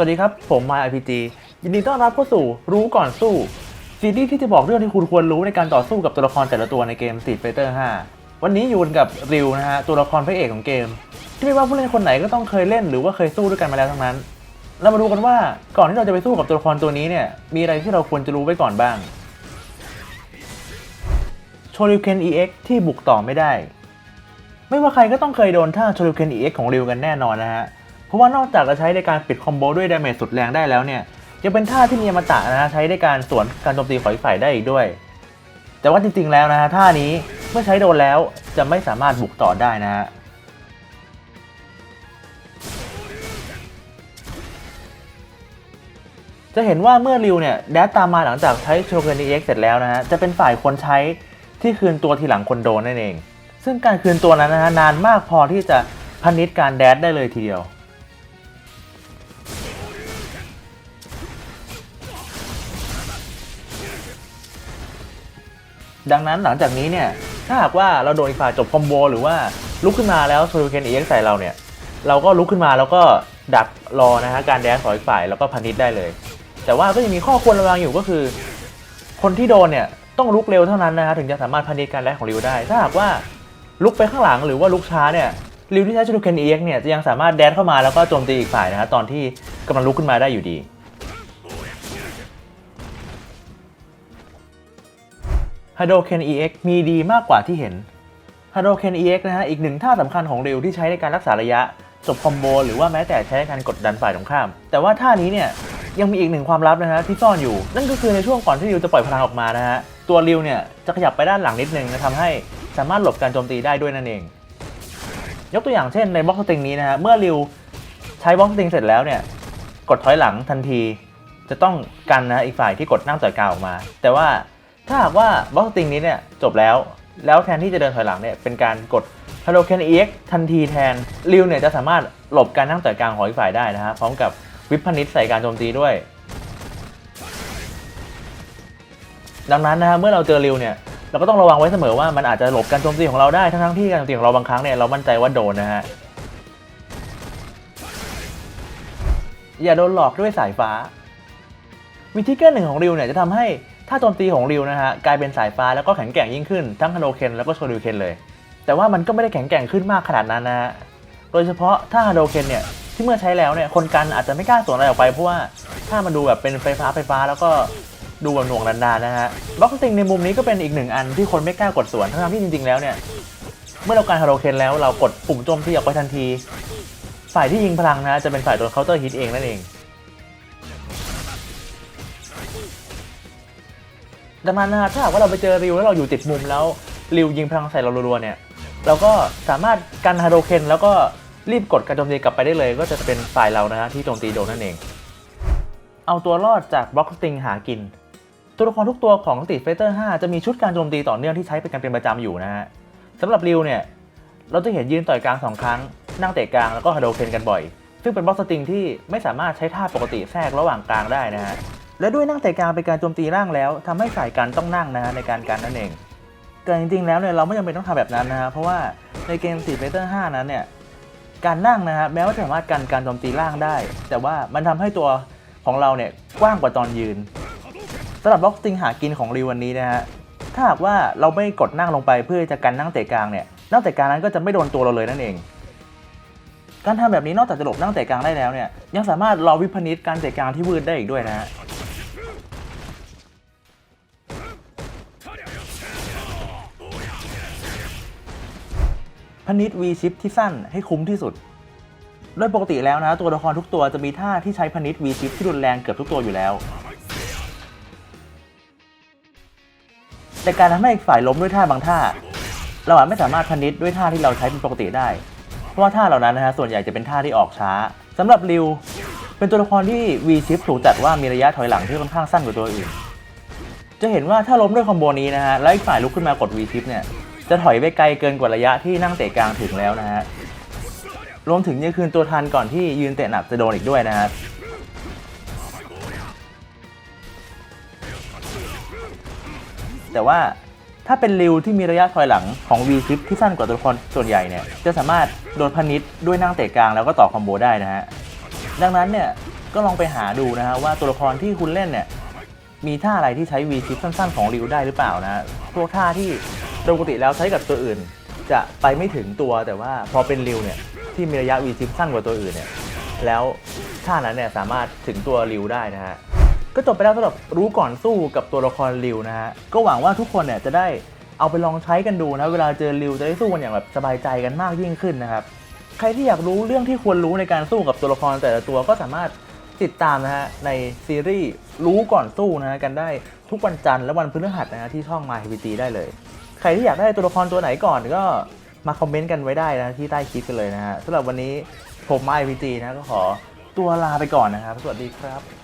สวัสดีครับ ผม My RPG ยินดีต้อนรับเข้าสู่รู้ก่อนสู้ ซีรีส์ที่จะบอกเรื่องที่คุณควรรู้ในการต่อสู้กับตัวละครแต่ละตัวในเกม Street Fighter 5 วันนี้อยู่กับริวนะฮะตัวละครพระเอกของเกม ที่ไม่ว่าผู้เล่นคนไหนก็ต้องเคยเล่นหรือว่าเคยสู้ด้วยกันมาแล้วทั้งนั้น เรามาดูกันว่าก่อนที่เราจะไปสู้กับตัวละครตัวนี้เนี่ยมีอะไรที่เราควรจะรู้ไว้ก่อนบ้างโชริวเคน EX ที่บุกต่อไม่ได้ ไม่ว่าใครก็ต้องเคยโดนท่าโชริวเคน EX ของริวกันแน่นอนนะฮะ เพราะว่านอกจากจะใช้ในการปิดคอมโบด้วยดาเมจสุดแรงได้แล้วเนี่ยยังเป็นท่าที่มีอมตะนะฮะใช้ในการสวนการโจมตีของอีกฝ่ายได้อีกด้วย แต่ว่าจริงๆแล้วนะฮะท่านี้เมื่อใช้โดนแล้วจะไม่สามารถบุกต่อได้นะฮะจะเห็นว่าเมื่อริวเนี่ยแดดตามมาหลังจากใช้โชเกน EX เสร็จแล้วนะฮะจะเป็นฝ่ายคนใช้ที่คืนตัวทีหลังคนโดนนั่นเอง ซึ่งการคืนตัวนั้นนะฮะนานมากพอที่จะพันิชการแดดได้เลยทีเดียว ดังนั้นหลังจากนี้เนี่ย ถ้าหากว่าเราโดนอีกฝ่ายจบคอมโบหรือว่าลุกขึ้นมาแล้วโซลูเคนเอ็กใส่เราเนี่ย เราก็ลุกขึ้นมาแล้วก็ดักรอนะฮะการแดนของอีกฝ่ายแล้วก็พันิชได้เลย แต่ว่าก็ยังมีข้อควรระวังอยู่ก็คือ คนที่โดนเนี่ยต้องลุกเร็วเท่านั้นนะฮะถึงจะสามารถพันิชการแดนของริวได้ ถ้าหากว่าลุกไปข้างหลังหรือว่าลุกช้าเนี่ยริวที่ใช้ชูเคนเอ็กเนี่ยจะยังสามารถแดนเข้ามาแล้วก็โจมตีอีกฝ่ายนะฮะตอนที่กำลังลุกขึ้นมาได้อยู่ดี h a d o k e n EX มีดีมากกว่าที่เห็น h a d o k e n EX นะฮะอีกหนึ่งท่าสำคัญของริวที่ใช้ในการรักษาระยะ จบคอมโบหรือว่าแม้แต่ใช้ในการกดดันฝ่ายตรงข้าม แต่ว่าท่านี้เนี่ยยังมีอีกหนึ่งความลับนะฮะที่ซ่อนอยู่ นั่นก็คือในช่วงก่อนที่ริวจะปล่อยพลังออกมานะฮะตัวริวเนี่ยจะขยับไปด้านหลังนิดนึงนะทำให้สามารถหลบการโจมตีได้ด้วยนั่นเอง ยกตัวอย่างเช่นในบล็อกสติงนี้นะฮะเมื่อริวใช้บล็อกสติงเสร็จแล้วเนี่ยกดถอยหลังทันที จะต้องกันนะอีกฝ่ายที่กดนั่งต่อยกาวออกมา แต่ว่า ถ้าหากว่าบล็อกสติงนี้เนี่ยจบแล้ว แล้วแทนที่จะเดินถอยหลังเนี่ยเป็นการกด h a d o k e n EX ทันทีแทนริวเนี่ยจะสามารถหลบการนั่งต่อยกลางของอีกฝ่ายได้นะฮะพร้อมกับวิปพนิชใส่การโจมตีด้วย ดังนั้นนะฮะเมื่อเราเจอริวเนี่ยเราก็ต้องระวังไว้เสมอว่ามันอาจจะหลบการโจมตีของเราได้ทั้งๆที่การโจมตีของเราบางครั้งเนี่ยเรามั่นใจว่าโดนนะฮะอย่าโดนหลอกด้วยสายฟ้าวิธีเกอร์หนึ่งของริวเนี่ยจะทำให้ ท่าโจมตีของริวนะฮะกลายเป็นสายฟ้าแล้วก็แข็งแกร่งยิ่งขึ้นทั้งฮาโดเคนแล้วก็โชริวเคนเลย แต่ว่ามันก็ไม่ได้แข็งแกร่งขึ้นมากขนาดนั้นนะฮะโดยเฉพาะถ้าฮาโดเคนเนี่ยที่เมื่อใช้แล้วเนี่ยคนกันอาจจะไม่กล้าสวนอะไรออกไปเพราะว่าถ้ามันดูแบบเป็นไฟฟ้าไฟฟ้าแล้วก็ดูแบบหน่วงนานๆนะฮะบล็อกสติงในมุมนี้ก็เป็นอีกหนึ่งอันที่คนไม่กล้ากดสวนทั้งที่จริงๆแล้วเนี่ยเมื่อเราการฮาโดเคนแล้วเรากดปุ่มโจมตีออกไปทันที ฝ่ายที่ยิงพลังนะจะเป็นฝ่ายโดนเคาน์เตอร์ฮิตเองนั่นเอง ดังนั้นนะถ้าหากว่าเราไปเจอริวแล้วเราอยู่ติดมุมแล้วริวยิงพลังใส่เรารัวๆเนี่ยเราก็สามารถกันฮาโดเคนแล้วก็รีบกดการโจมตีกลับไปได้เลย ก็จะเป็นฝ่ายเรานะฮะที่โจมตีโดนนั่นเอง เอาตัวรอดจากบล็อกสติงหากิน ตัวละครทุกตัวของ Street Fighter 5จะมีชุดการโจมตีต่อเนื่องที่ใช้เป็นการเป็นประจำอยู่นะฮะสำหรับริวเนี่ยเราจะเห็นยืนต่อยกลางสองครั้ง นั่งเตะกลางแล้วก็ฮาโดเคนกันบ่อย ซึ่งเป็นบล็อกสติงที่ไม่สามารถใช้ท่าปกติแทรกระหว่างกลางได้นะฮะ และด้วยนั่งเตะกลางเป็นการโจมตีร่างแล้วทำให้ฝ่ายกันต้องนั่งนะฮะในการกันนั่นเองแต่จริงๆแล้วเนี่ยเราไม่จำเป็นต้องทำแบบนั้นนะฮะเพราะว่าในเกม Street Fighter 5นั้นเนี่ยการนั่งนะฮะแม้ว่าจะสามารถกันการโจมตีร่างได้ แต่ว่ามันทำให้ตัวของเราเนี่ยกว้างกว่าตอนยืนสำหรับบล็อกสติงหากินของรีวันนี้นะฮะถ้าหากว่าเราไม่กดนั่งลงไปเพื่อจะกันนั่งเตะกลางเนี่ยนั่งเตะกลางนั้นก็จะไม่โดนตัวเราเลยนั่นเอง การทำแบบนี้นอกจากจะหลบนั่งเตะกลางได้แล้วเนี่ยยังสามารถรอวิพนิษการเตะกลางที่วืดได้อีกด้วยนะฮะ พนิษ V ชิปที่สั้นให้คุ้มที่สุด โดยปกติแล้วนะตัวละครทุกตัวจะมีท่าที่ใช้พนิษ V ชิปที่รุนแรงเกือบทุกตัวอยู่แล้ว แต่การทำให้อีกฝ่ายล้มด้วยท่าบางท่า เราอาจไม่สามารถพนิษด้วยท่าที่เราใช้เป็นปกติได้ เพราะว่าท่าเหล่านั้นนะฮะส่วนใหญ่จะเป็นท่าที่ออกช้าสำหรับริวเป็นตัวละครที่ V ชิปถูกจัดว่ามีระยะถอยหลังที่ค่อนข้างสั้นกว่าตัวอื่น จะเห็นว่าถ้าล้มด้วยคอมโบนี้นะฮะแล้วอีกฝ่ายลุกขึ้นมากด V ชิปเนี่ย จะถอยไปไกลเกินกว่าระยะที่นั่งเตะกลางถึงแล้วนะฮะ รวมถึงยังคืนตัวทันก่อนที่ยืนเตะหนักจะโดนอีกด้วยนะฮะแต่ว่าถ้าเป็นริวที่มีระยะถอยหลังของ V ชิปที่สั้นกว่าตัวละครส่วนใหญ่เนี่ย จะสามารถโดนพนิษด้วยนั่งเตะกลางแล้วก็ต่อคอมโบได้นะฮะ ดังนั้นเนี่ยก็ลองไปหาดูนะฮะว่าตัวละครที่คุณเล่นเนี่ยมีท่าอะไรที่ใช้ V ชิปสั้น ๆ ของริวได้หรือเปล่านะฮะพวกท่าที่ โดยปกติแล้วใช้กับตัวอื่น จะไปไม่ถึงตัวแต่ว่าพอเป็นริวเนี่ยที่มีระยะ V ชิปสั้นกว่าตัวอื่นเนี่ยแล้วท่านั้นเนี่ยสามารถถึงตัวริวได้นะฮะก็จบไปแล้วสำหรับรู้ก่อนสู้กับตัวละครริวนะฮะก็หวังว่าทุกคนเนี่ยจะได้เอาไปลองใช้กันดูนะเวลาเจอริวจะได้สู้กันอย่างแบบสบายใจกันมากยิ่งขึ้นนะครับใครที่อยากรู้เรื่องที่ควรรู้ในการสู้กับตัวละครแต่ละตัวก็สามารถติดตามนะฮะในซีรีส์รู้ก่อนสู้นะฮะกันได้ทุกวันจันทร์และวันพฤหัสนะฮะที่ช่อง My HPT ได้เลย ใครที่อยากได้ตัวละครตัวไหนก่อนก็มาคอมเมนต์กันไว้ได้นะที่ใต้คลิปกันเลยนะฮะสำหรับวันนี้ผมไมพีจีนะก็ขอตัวลาไปก่อนนะครับ สวัสดีครับ